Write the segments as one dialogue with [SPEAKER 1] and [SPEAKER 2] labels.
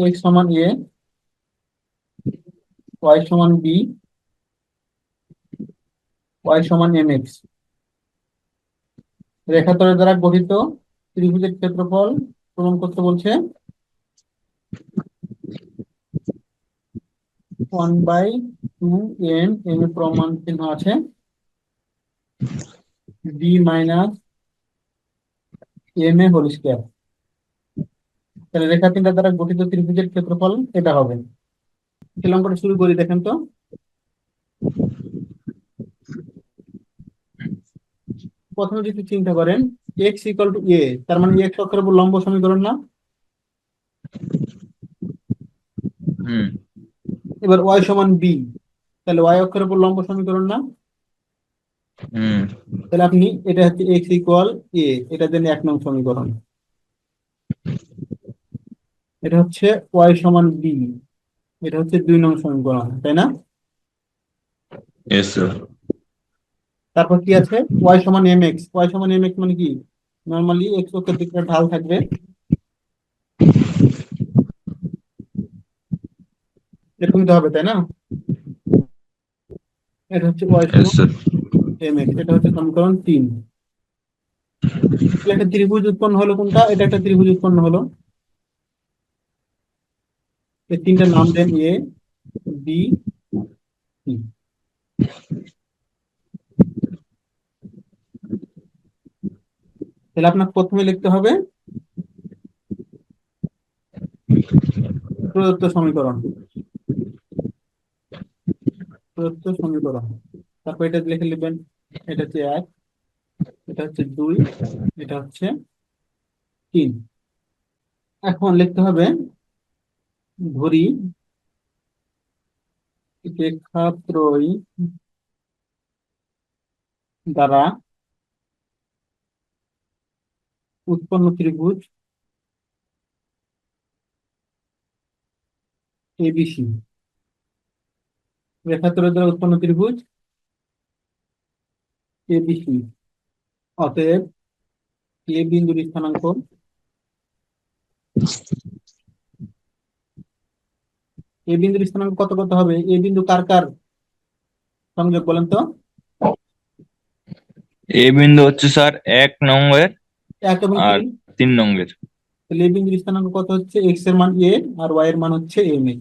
[SPEAKER 1] X সমান A Y সমান B Y সমান এম এক্স রেখাতলের দ্বারা গঠিত ত্রিভুজের ক্ষেত্রফল প্রমাণ করতে বলছে one by two M M এর প্রমাণ চিহ্ন আছে। B minus M A whole square তাহলে রেখা তিনটা দ্বারা গঠিত ত্রিভুজের ক্ষেত্রফল এটা হবে। অঙ্কটা শুরু করি দেখেন তো। প্রথমে যদি চিন্তা করেন এক্স ইকুয়াল টু এ তার মানে এক্স অক্ষরের উপর লম্ব সমীকরণ না?
[SPEAKER 2] হুম।
[SPEAKER 1] এবার ওয়াই সমান বি তাহলে ওয়াই অক্ষরের উপর লম্ব সমীকরণ না?
[SPEAKER 2] হুম।
[SPEAKER 1] তাহলে আপনি এটা হচ্ছে এক্স ইকুয়াল এ এটা দেন এক নং সমীকরণ। এটা হচ্ছে ওয়াই সমান বি এটা হচ্ছে দুই নং সমীকরণ তাই না? তারপর কি আছে? ওয়াই সমান এম এক্স ওয়াই সমান এম এক্স মানে কি? নর্মালি এক্স অক্ষের দিকে ঢাল থাকবে। এরকমই তো হবে তাই না? এটা হচ্ছে ওয়াই সমান এম এক্স এটা হচ্ছে সমীকরণ তিন। একটা ত্রিভুজ উৎপন্ন হলো কোনটা? এটা একটা ত্রিভুজ উৎপন্ন হলো। এই তিনটা নাম দেন এ, বি তাহলে আপনার প্রথমে লিখতে হবে প্রদত্ত সমীকরণ। প্রদত্ত সমীকরণ। তারপর এটা লিখে নেবেন, এটা হচ্ছে এক, এটা হচ্ছে দুই, এটা হচ্ছে তিন। এখন লিখতে হবে ধরি। রেখাত্রয়ী দ্বারা উৎপন্ন ত্রিভুজ এবিসি। রেখাত্রয় দ্বারা উৎপন্ন ত্রিভুজ এবিসি। অতএব এ বিন্দুর স্থানাঙ্ক এ বিন্দুর স্থানাঙ্ক কত কত হবে? এ বিন্দু কার কার? সংযোগ বলেন তো।
[SPEAKER 2] এ বিন্দু হচ্ছে স্যার এক নম্বরের
[SPEAKER 1] এক এবং
[SPEAKER 2] আর
[SPEAKER 1] তিন।
[SPEAKER 2] নম্বরের
[SPEAKER 1] তাহলে এ বিন্দুর স্থানাঙ্ক কত হচ্ছে? এক্সের মান এ আর ওয়াই এর মান হচ্ছে এম এ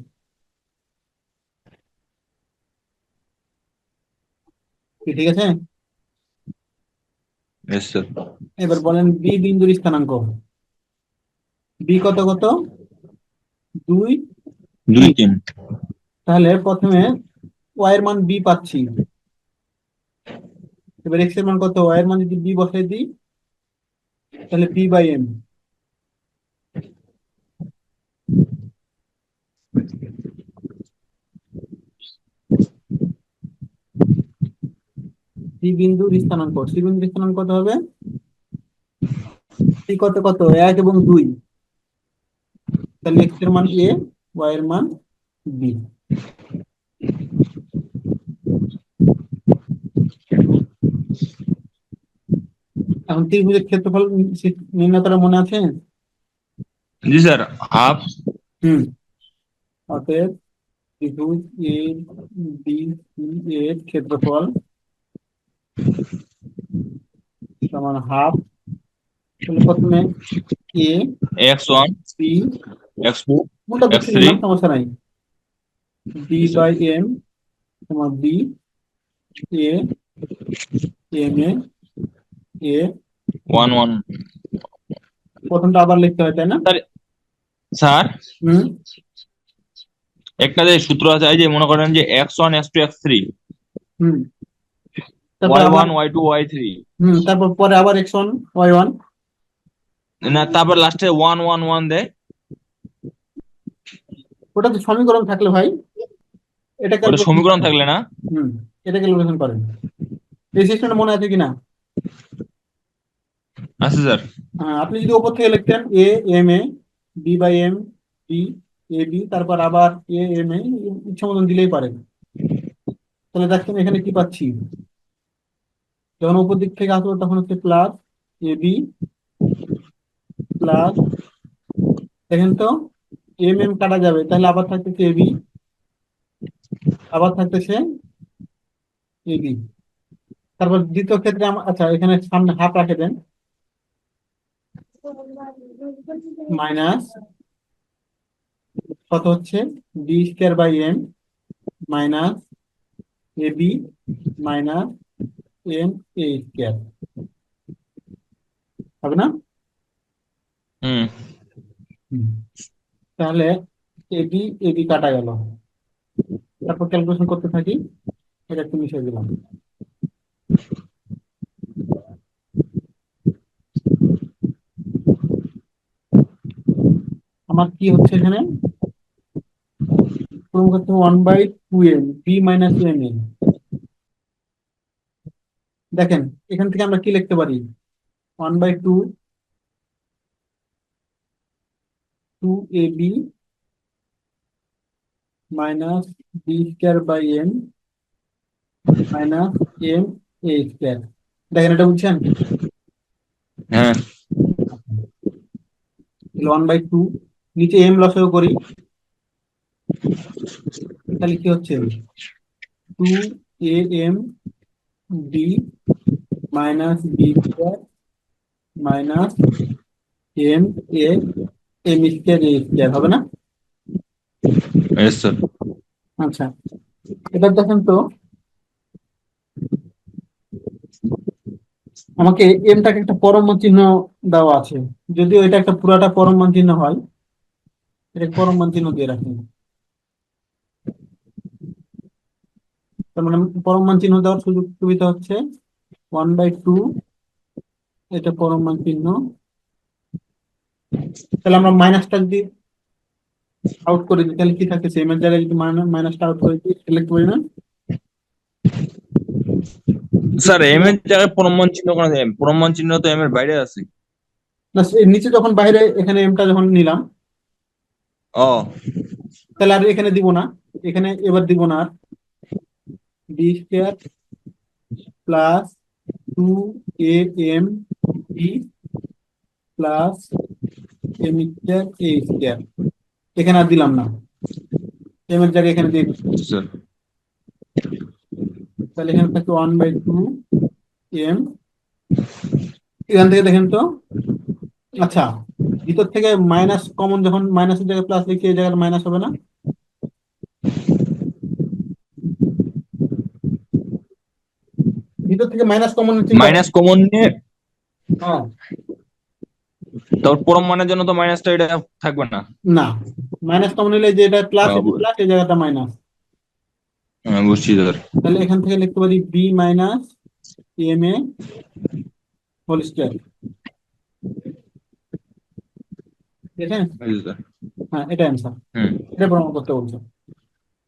[SPEAKER 1] ঠিক আছে? এবার বলেন বি বিন্দুর স্থানাঙ্ক। বি কত কত? দুই
[SPEAKER 2] দুই তিন।
[SPEAKER 1] তাহলে প্রথমে ওয়াই এর মান বি পাচ্ছি। এবার এক্সের মান কত? ওয়াই এর মান যদি বি বসাই দিই তাহলে বি বাই এম সি বিন্দুর স্থানাঙ্ক সি বিন্দুর স্থানাঙ্ক কত হবে? সি কত কত? এক এবং দুই। তাহলে এক্সের মান এ ওয়াই এর মান বি এখন ত্রিভুজের ক্ষেত্রফল নির্ণয় করা মনে আছে?
[SPEAKER 2] জি স্যার হাফ
[SPEAKER 1] হুম। অতএব ত্রিভুজ এ বি সি এর ক্ষেত্রফল সমান হাফ তাহলে প্রথমে A
[SPEAKER 2] X one
[SPEAKER 1] B
[SPEAKER 2] X two
[SPEAKER 1] কোনটা বেশি
[SPEAKER 2] F3
[SPEAKER 1] নিলাম সমস্যা নাই। বাই এম সমান B A M A A
[SPEAKER 2] one one
[SPEAKER 1] প্রথমটা আবার লিখতে হয় তাই না?
[SPEAKER 2] স্যার
[SPEAKER 1] হুম।
[SPEAKER 2] একটা যে সূত্র আছে এই যে মনে করেন যে X one X two X three
[SPEAKER 1] হুম। তারপর
[SPEAKER 2] Y one Y two Y three
[SPEAKER 1] হুম তারপর পরে আবার এক্স ওয়ান ওয়াই ওয়ান
[SPEAKER 2] না তারপর লাস্টে ওয়ান ওয়ান ওয়ান দেয়
[SPEAKER 1] ওটা তো সমীকরণ থাকলে ভাই এটা
[SPEAKER 2] সমীকরণ থাকলে না?
[SPEAKER 1] হুম এটা ক্যালকুলেশন করেন। এই সিস্টেমটা মনে আছে কিনা?
[SPEAKER 2] আছে স্যার।
[SPEAKER 1] হ্যাঁ আপনি যদি ওপর থেকে লিখতেন A M A B by M B A B তারপর আবার এ এম এ ইচ্ছা মতন দিলেই পারেন। তাহলে দেখছেন এখানে কি পাচ্ছি। যখন উপর দিক থেকে আসবে তখন হচ্ছে প্লাস এ বি প্লাস দেখেন তো এম এম কাটা যাবে, তাহলে আবার থাকতেছে এবি আবার থাকতেছে এবি তারপর দ্বিতীয় ক্ষেত্রে আচ্ছা এখানে সামনে হাফ রাখে দেন। মাইনাস কত হচ্ছে? B square by M minus A B minus M A square হবে না
[SPEAKER 2] হুম
[SPEAKER 1] হুম। তাহলে এবি এবি কাটা গেল। তারপর ক্যালকুলেশন করতে থাকি, এটা একটু মিশিয়ে দিলাম। আমার কি হচ্ছে এখানে? One by two M B minus M A দেখেন, এখান থেকে আমরা কি লিখতে পারি? One by two two A B minus B square by M minus M A square দেখেন এটা বুঝছেন?
[SPEAKER 2] হ্যাঁ।
[SPEAKER 1] ওয়ান বাই টু নিচে এম লসেও করি। তাহলে কি হচ্ছে? Two A M B minus B square minus M A M square A square হবে না?
[SPEAKER 2] স্যার
[SPEAKER 1] আচ্ছা। এবার দেখেন তো আমাকে এমটাকে একটা পরম চিহ্ন দেওয়া আছে। যদিও এটা একটা পুরাটা পরম মান চিহ্ন হয় এটা পরম মান চিহ্ন দিয়ে রাখি। তার মানে পরম চিহ্ন দেওয়ার সুযোগ সুবিধা হচ্ছে ওয়ান বাই টু এটা পরম মান চিহ্ন। তাহলে আমরা মাইনাসটা যদি আউট করে দিই তাহলে কি থাকে? সেম এর জায়গায় যদি মাইনাসটা আউট করে দিই সিলেক্ট করি না
[SPEAKER 2] স্যার এম এর জায়গায় প্রমাণ চিহ্ন কোনো এম প্রমাণ চিহ্ন তো এম এর বাইরে আছে।
[SPEAKER 1] না এর নিচে যখন বাইরে এখানে এমটা যখন নিলাম
[SPEAKER 2] ও।
[SPEAKER 1] তাহলে আর এখানে দিব না। এখানে এবার দিব না আর। B square plus two A M B plus M square A square এখানে আর দিলাম না। এম এর জায়গায় এখানে দিয়ে তাহলে এখানে থাকে ওয়ান বাই টু এম এখান থেকে দেখেন তো। আচ্ছা ভিতর থেকে মাইনাস কমন যখন মাইনাসের জায়গায় প্লাস লিখি এই জায়গায় মাইনাস হবে না? ভিতর থেকে মাইনাস কমন
[SPEAKER 2] মাইনাস কমন নিয়ে
[SPEAKER 1] হ্যাঁ।
[SPEAKER 2] তারপর মানের জন্য তো মাইনাসটা এটা থাকবে না।
[SPEAKER 1] না মাইনাস কমন নিলে যে এটা প্লাস
[SPEAKER 2] হ্যাঁ,
[SPEAKER 1] প্লাস এই জায়গাটা মাইনাস
[SPEAKER 2] হ্যাঁ, বুঝছি স্যার
[SPEAKER 1] তাহলে এখান থেকে লিখতে পারি B minus M A whole square
[SPEAKER 2] sir
[SPEAKER 1] হ্যাঁ এটা অ্যান্সার এটা প্রমাণ করতে বলছে।